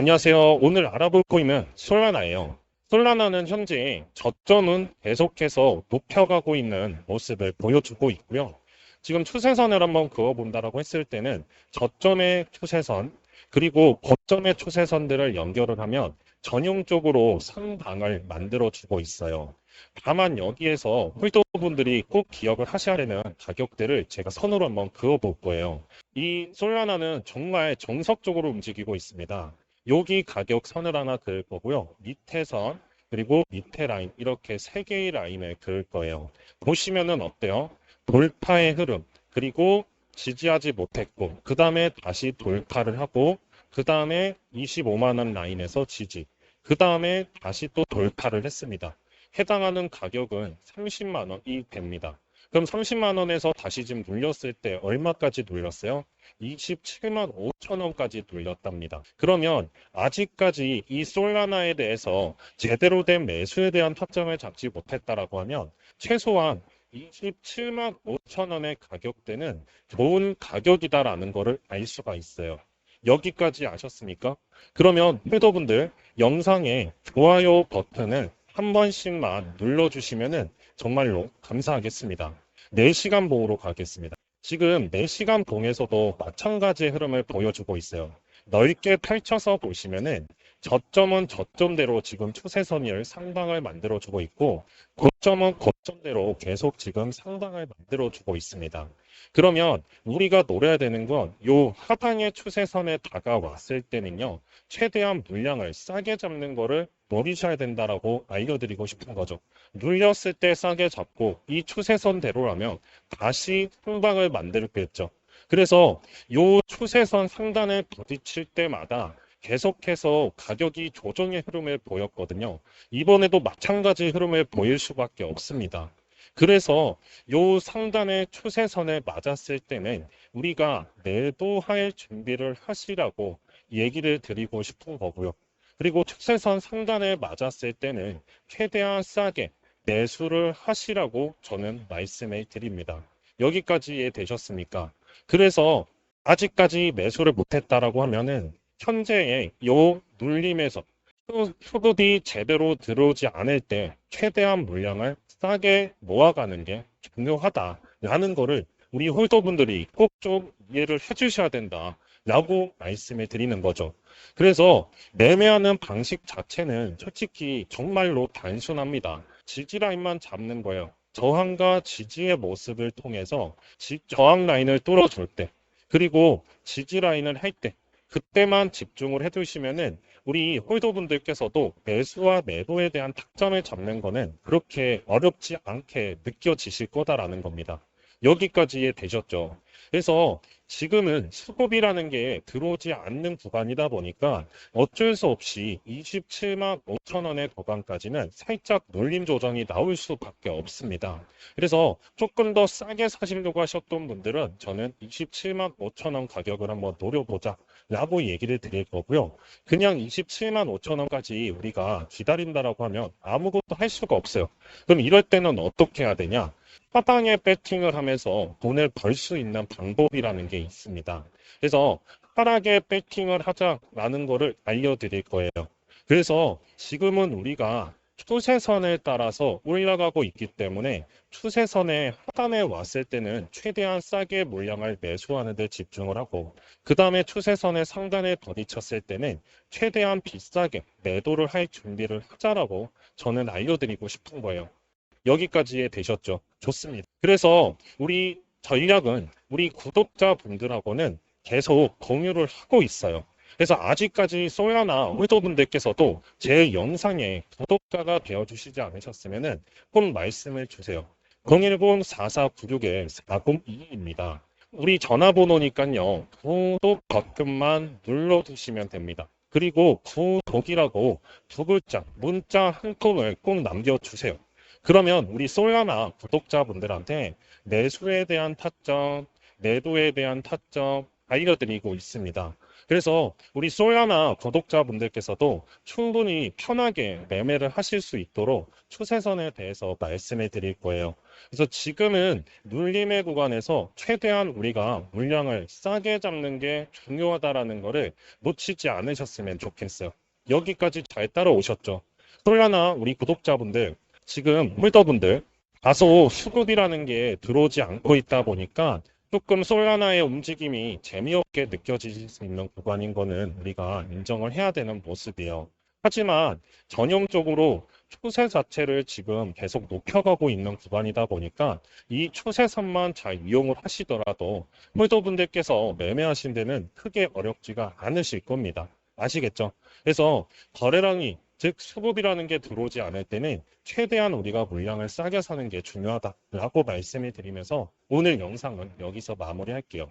안녕하세요. 오늘 알아볼 코인은 솔라나예요. 솔라나는 현재 저점은 계속해서 높여가고 있는 모습을 보여주고 있고요. 지금 추세선을 한번 그어본다라고 했을 때는 저점의 추세선 그리고 고점의 추세선들을 연결을 하면 전형적으로 상방을 만들어주고 있어요. 다만 여기에서 홀더분들이 꼭 기억을 하셔야 되는 가격대를 제가 선으로 한번 그어볼 거예요. 이 솔라나는 정말 정석적으로 움직이고 있습니다. 여기 가격 선을 하나 그을 거고요. 밑에 선, 그리고 밑에 라인, 이렇게 세 개의 라인을 그을 거예요. 보시면은 어때요? 돌파의 흐름, 그리고 지지하지 못했고, 그 다음에 다시 돌파를 하고, 그 다음에 25만원 라인에서 지지, 그 다음에 다시 또 돌파를 했습니다. 해당하는 가격은 30만원이 됩니다. 그럼 30만 원에서 다시 지금 눌렸을 때 얼마까지 눌렸어요? 27만 5천 원까지 눌렸답니다. 그러면 아직까지 이 솔라나에 대해서 제대로 된 매수에 대한 타점을 잡지 못했다라고 하면 최소한 27만 5천 원의 가격대는 좋은 가격이다라는 것을 알 수가 있어요. 여기까지 아셨습니까? 그러면 회도분들 영상에 좋아요 버튼을 한 번씩만 눌러주시면은 정말로 감사하겠습니다. 4시간 봉으로 가겠습니다. 지금 4시간 봉에서도 마찬가지의 흐름을 보여주고 있어요. 넓게 펼쳐서 보시면은 저점은 저점대로 지금 추세선을 상방을 만들어주고 있고 고점은 고점대로 계속 지금 상방을 만들어주고 있습니다. 그러면 우리가 노려야 되는 건 요 하방의 추세선에 다가왔을 때는요 최대한 물량을 싸게 잡는 거를 노리셔야 된다라고 알려드리고 싶은 거죠. 눌렸을 때 싸게 잡고 이 추세선대로라면 다시 상방을 만들겠죠. 그래서 요 추세선 상단을 부딪힐 때마다 계속해서 가격이 조정의 흐름을 보였거든요. 이번에도 마찬가지 흐름을 보일 수밖에 없습니다. 그래서 요 상단의 추세선에 맞았을 때는 우리가 매도할 준비를 하시라고 얘기를 드리고 싶은 거고요. 그리고 추세선 상단에 맞았을 때는 최대한 싸게 매수를 하시라고 저는 말씀을 드립니다. 여기까지 이해 되셨습니까? 그래서 아직까지 매수를 못했다라고 하면은 현재의 요 눌림에서 수급이 제대로 들어오지 않을 때 최대한 물량을 싸게 모아가는 게 중요하다라는 거를 우리 홀더분들이 꼭 좀 이해를 해주셔야 된다라고 말씀을 드리는 거죠. 그래서 매매하는 방식 자체는 솔직히 정말로 단순합니다. 지지라인만 잡는 거예요. 저항과 지지의 모습을 통해서 지- 저항 라인을 뚫어줄 때 그리고 지지 라인을 할 때 그때만 집중을 해두시면은 우리 홀더분들께서도 매수와 매도에 대한 타점을 잡는 거는 그렇게 어렵지 않게 느껴지실 거다라는 겁니다. 여기까지 되셨죠. 그래서 지금은 수급이라는 게 들어오지 않는 구간이다 보니까 어쩔 수 없이 27만 5천 원의 도강까지는 살짝 눌림 조정이 나올 수밖에 없습니다. 그래서 조금 더 싸게 사시려고 하셨던 분들은 저는 27만 5천 원 가격을 한번 노려보자 라고 얘기를 드릴 거고요. 그냥 27만 5천 원까지 우리가 기다린다라고 하면 아무것도 할 수가 없어요. 그럼 이럴 때는 어떻게 해야 되냐? 하방에 배팅을 하면서 돈을 벌 수 있는 방법이라는 게 있습니다. 그래서 하락에 배팅을 하자라는 거를 알려드릴 거예요. 그래서 지금은 우리가 추세선에 따라서 올라가고 있기 때문에 추세선의 하단에 왔을 때는 최대한 싸게 물량을 매수하는 데 집중을 하고 그 다음에 추세선의 상단에 부딪혔을 때는 최대한 비싸게 매도를 할 준비를 하자라고 저는 알려드리고 싶은 거예요. 여기까지 되셨죠? 좋습니다. 그래서 우리 전략은 우리 구독자분들하고는 계속 공유를 하고 있어요. 그래서 아직까지 솔라나 홀더분들께서도 제 영상에 구독자가 되어주시지 않으셨으면 꼭 말씀을 주세요. 010-4496-4022입니다. 우리 전화번호니까요. 구독 버튼만 눌러두시면 됩니다. 그리고 구독이라고 두 글자, 문자 한 통을 꼭 남겨주세요. 그러면 우리 솔라나 구독자분들한테 매수에 대한 타점, 매도에 대한 타점 알려드리고 있습니다. 그래서 우리 솔라나 구독자분들께서도 충분히 편하게 매매를 하실 수 있도록 추세선에 대해서 말씀해 드릴 거예요. 그래서 지금은 눌림의 구간에서 최대한 우리가 물량을 싸게 잡는 게 중요하다라는 거를 놓치지 않으셨으면 좋겠어요. 여기까지 잘 따라오셨죠? 솔라나 우리 구독자분들, 지금 홀더분들, 다소 수급이라는 게 들어오지 않고 있다 보니까 조금 솔라나의 움직임이 재미없게 느껴질 수 있는 구간인 거는 우리가 인정을 해야 되는 모습이에요. 하지만 전형적으로 추세 자체를 지금 계속 높여가고 있는 구간이다 보니까 이 추세선만 잘 이용을 하시더라도 홀더분들께서 매매하신 데는 크게 어렵지가 않으실 겁니다. 아시겠죠? 그래서 거래량이 즉 수급이라는 게 들어오지 않을 때는 최대한 우리가 물량을 싸게 사는 게 중요하다라고 말씀을 드리면서 오늘 영상은 여기서 마무리할게요.